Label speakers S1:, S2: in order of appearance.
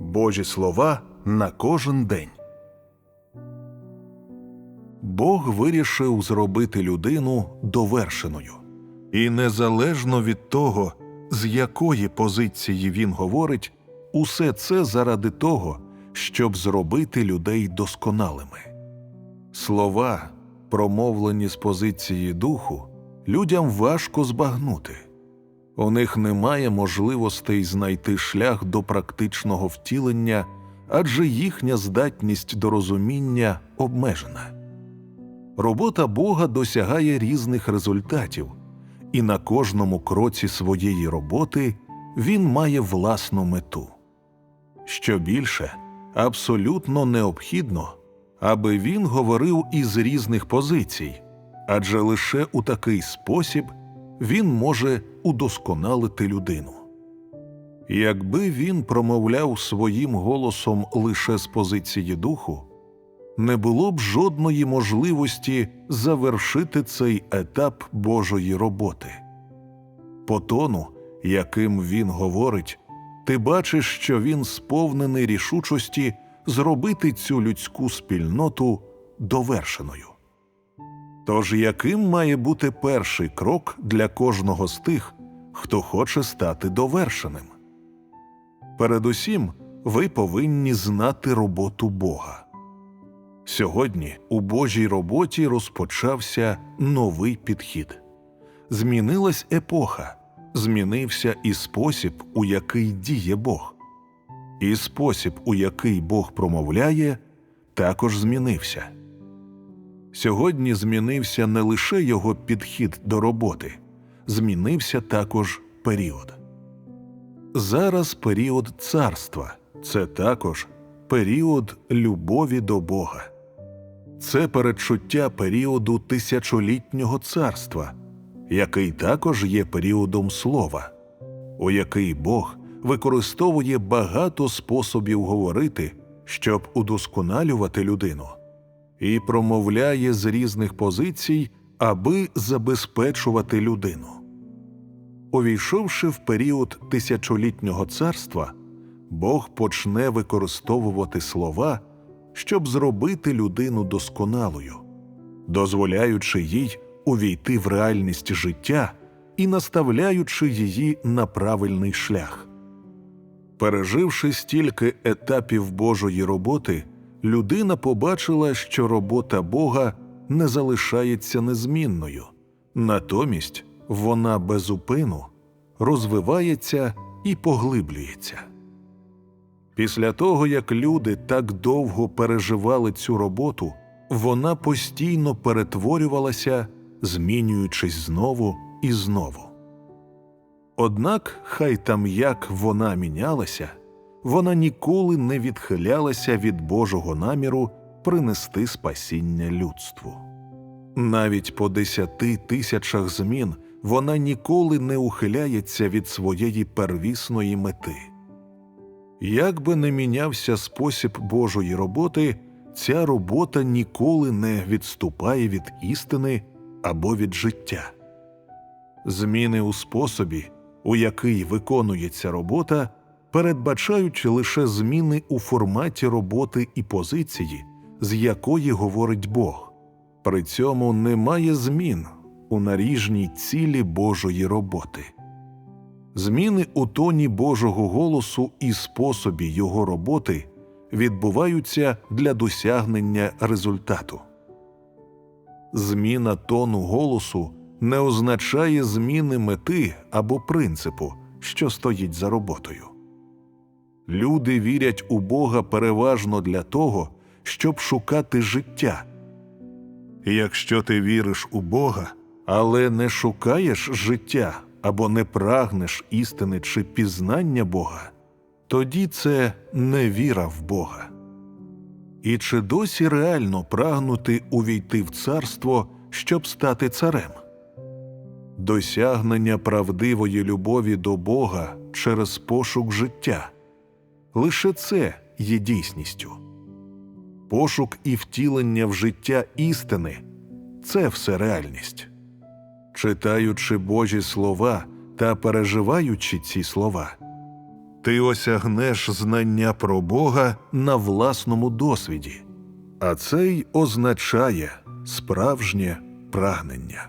S1: Божі слова на кожен день. Бог вирішив зробити людину довершеною. І незалежно від того, з якої позиції він говорить, усе це заради того, щоб зробити людей досконалими. Слова, промовлені з позиції духу, людям важко збагнути. У них немає можливостей знайти шлях до практичного втілення, адже їхня здатність до розуміння обмежена. Робота Бога досягає різних результатів, і на кожному кроці своєї роботи він має власну мету. Що більше, абсолютно необхідно, аби він говорив із різних позицій, адже лише у такий спосіб він може удосконалити людину. Якби він промовляв своїм голосом лише з позиції духу, не було б жодної можливості завершити цей етап Божої роботи. По тону, яким він говорить, ти бачиш, що він сповнений рішучості зробити цю людську спільноту довершеною. Тож яким має бути перший крок для кожного з тих, хто хоче стати довершеним? Передусім, ви повинні знати роботу Бога. Сьогодні у Божій роботі розпочався новий підхід. Змінилась епоха, змінився і спосіб, у який діє Бог. І спосіб, у який Бог промовляє, також змінився. Сьогодні змінився не лише його підхід до роботи, змінився також період. Зараз період царства це також період любові до Бога. Це передчуття періоду тисячолітнього царства, який також є періодом слова, у який Бог використовує багато способів говорити, щоб удосконалювати людину, і промовляє з різних позицій, аби забезпечувати людину. Увійшовши в період тисячолітнього царства, Бог почне використовувати слова, щоб зробити людину досконалою, дозволяючи їй увійти в реальність життя і наставляючи її на правильний шлях. Переживши стільки етапів Божої роботи, людина побачила, що робота Бога не залишається незмінною, натомість вона безупину розвивається і поглиблюється. Після того, як люди так довго переживали цю роботу, вона постійно перетворювалася, змінюючись знову і знову. Однак, хай там як вона мінялася, вона ніколи не відхилялася від Божого наміру принести спасіння людству. Навіть по десяти тисячах змін вона ніколи не ухиляється від своєї первісної мети. Як би не мінявся спосіб Божої роботи, ця робота ніколи не відступає від істини або від життя. Зміни у способі, у який виконується робота, передбачають лише зміни у форматі роботи і позиції, з якої говорить Бог. При цьому немає змін у наріжній цілі Божої роботи. Зміни у тоні Божого голосу і способі його роботи відбуваються для досягнення результату. Зміна тону голосу не означає зміни мети або принципу, що стоїть за роботою. Люди вірять у Бога переважно для того, щоб шукати життя. Якщо ти віриш у Бога, але не шукаєш життя або не прагнеш істини чи пізнання Бога, тоді це не віра в Бога. І чи досі реально прагнути увійти в царство, щоб стати царем? Досягнення правдивої любові до Бога через пошук життя лише це є дійсністю. Пошук і втілення в життя істини це все реальність. Читаючи Божі слова та переживаючи ці слова, ти осягнеш знання про Бога на власному досвіді, а це й означає справжнє прагнення.